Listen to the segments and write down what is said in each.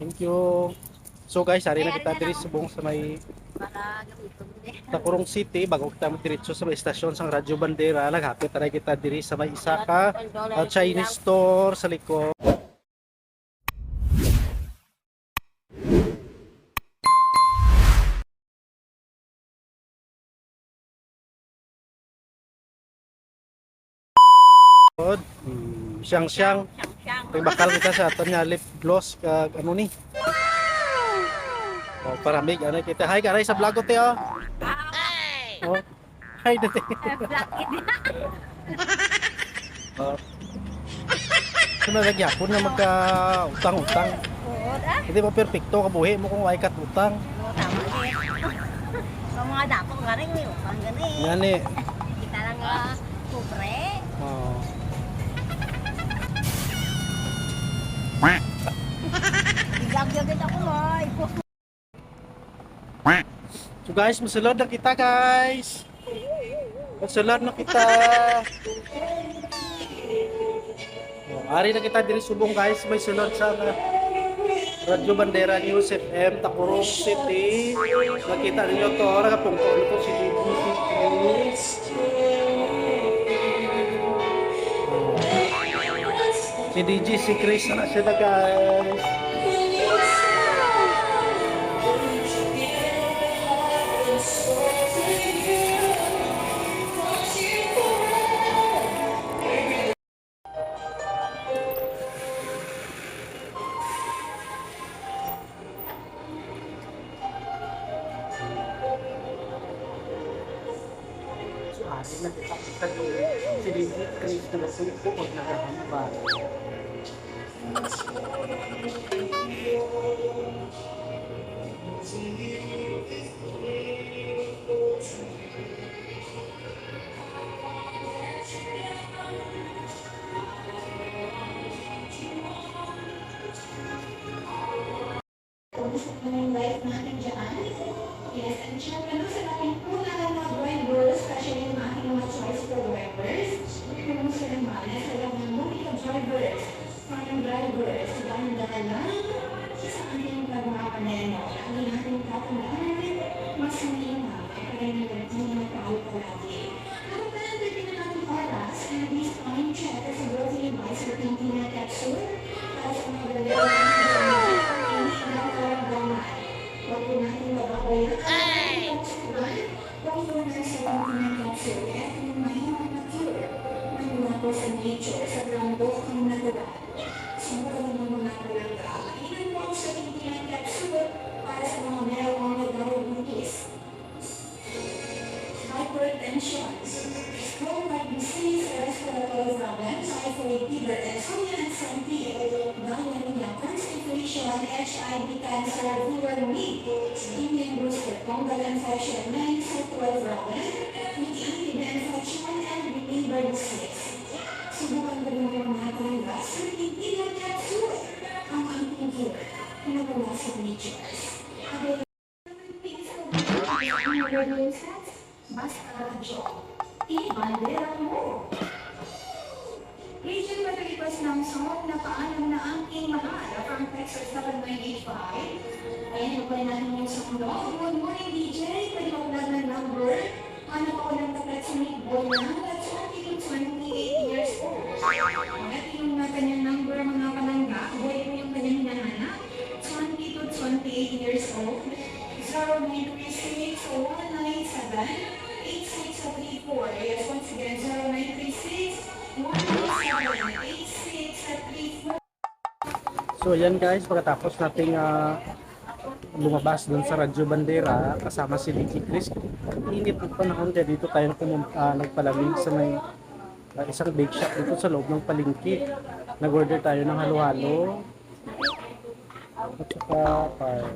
Thank you. So guys, ari na kita diri subong sa may. Takurong City bago kita magdiretso sa may estasyon sang Radyo Bandera. Naghapit tayo kita diri sa may isa ka uh, Chinese store sa likod. Hmm, siyang siyang Siyang-siyang. Kay bakal kita sa aton nga lip gloss kag ano ni. Oh, paramig ano kita. Hi karay sa vlog ko te oh. Oh. Hi it. Oh. Kuno lagi ako na magka utang-utang. Ah. Hindi pa perpekto ka buhi mo kung ay kat utang. Eh. Sa mga dapo nga rin eh. Ang gani. Yan eh. Kita lang nga kubre. Oh. Igag-yagit ako. Ipos So guys, masulod na kita guys. Masulod na kita. Oh, ari na kita diri subong guys, may sulod sa uh, Radyo Bandera News FM Takurong City. Nakita ninyo to, nakapungko nito si DBC Si DJ si Chris na siya na guys. So, ari na kita dito. Si DJ Chris na nagpungko o nagahamba. Kumusta palagi. Tayo din na natin oras, and this time check sa grocery advice for Pintina Capsule, para sa mga hindi na karamdaman. Huwag po natin babawalan ang Huwag po na sa Pintina Capsule at yung mahirap na cure na mula po sa nature sa HIV, cancer, fever, weak, immune booster, fungal infection, many sexual problems, anti infection, and liver disease. Subukan ko rin yung mga talaga sa Pintina Capsule, ang ating cure, pinagawa sa natures. Basta radyo, ibandera do. Good morning, DJ. Pwede mo lang ng number. Hanap ako ng tapat sa Boy na. That's only 28 years old. At yung uh, kanyang number, mga palangga. Boy po yung kanyang hinahanap. 20 to 28 years old. 0936 197 8634. Yes, once again, 0936 197 8634. So yan guys, pagkatapos nating ah, lumabas dun sa Radyo Bandera kasama si Vicky Chris. Init ng panahon kaya dito tayo pumum- ah, nagpalamig sa may ah, isang bake shop dito sa loob ng palengke. Nag-order tayo ng halo-halo at saka par.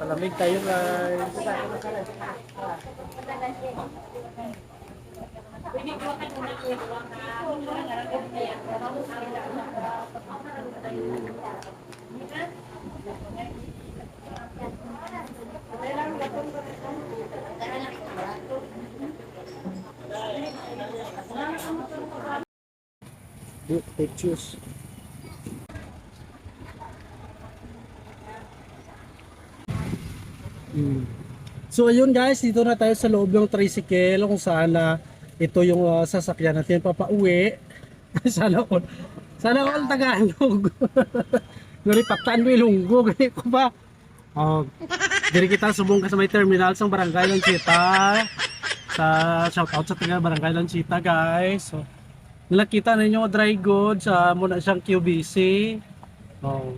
Palamig tayo guys. Good pictures. Mm. So ayun guys, dito na tayo sa loob ng tricycle kung saan na ito yung ah, sasakyan natin papauwi. sana all, sana all Tagalog. Ngari patan mo ilunggo, gani ko ba? Oh, diri kita subong ka sa may terminal sa Barangay Lanchita. Sa shout out sa taga Barangay Lanchita guys. So, nakita ninyo dry goods, sa muna siyang QBC. Oh.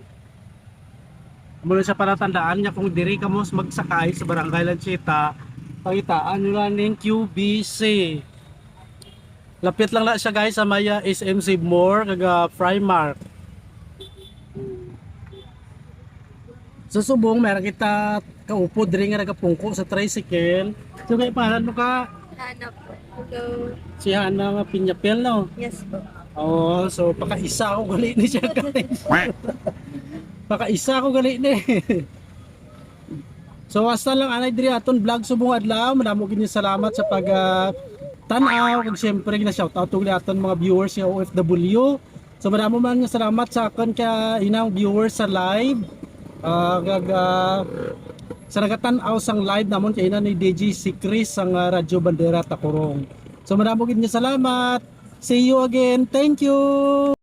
Muna siya para tandaan niya kung diri ka mo magsakay sa Barangay Lanchita, pakitaan nyo lang ng QBC. Lapit lang na siya guys sa Maya SM Save More kaga Primark. Sa subong, meron kita kaupo diri nga nagapungko sa tricycle. So kay pangalan mo ka? Hanap po. Hello. Si Hana nga Pinyapel no? Yes po. Oo, so pakaisa ako gali ni siya guys. pakaisa ako gali ni. so hasta lang anay diri aton vlog subong adlaw. Madamo gini salamat sa pag uh, tanaw kag syempre gina shout out ug aton mga viewers sa OFW. So madamo man nga salamat sa akon ka inang viewers sa live. Ah, kag ah, sa nagatan-aw sang live namon kay ina ni DJ si Chris ang ah, Radyo Bandera Takurong. So madamo gid salamat. See you again. Thank you.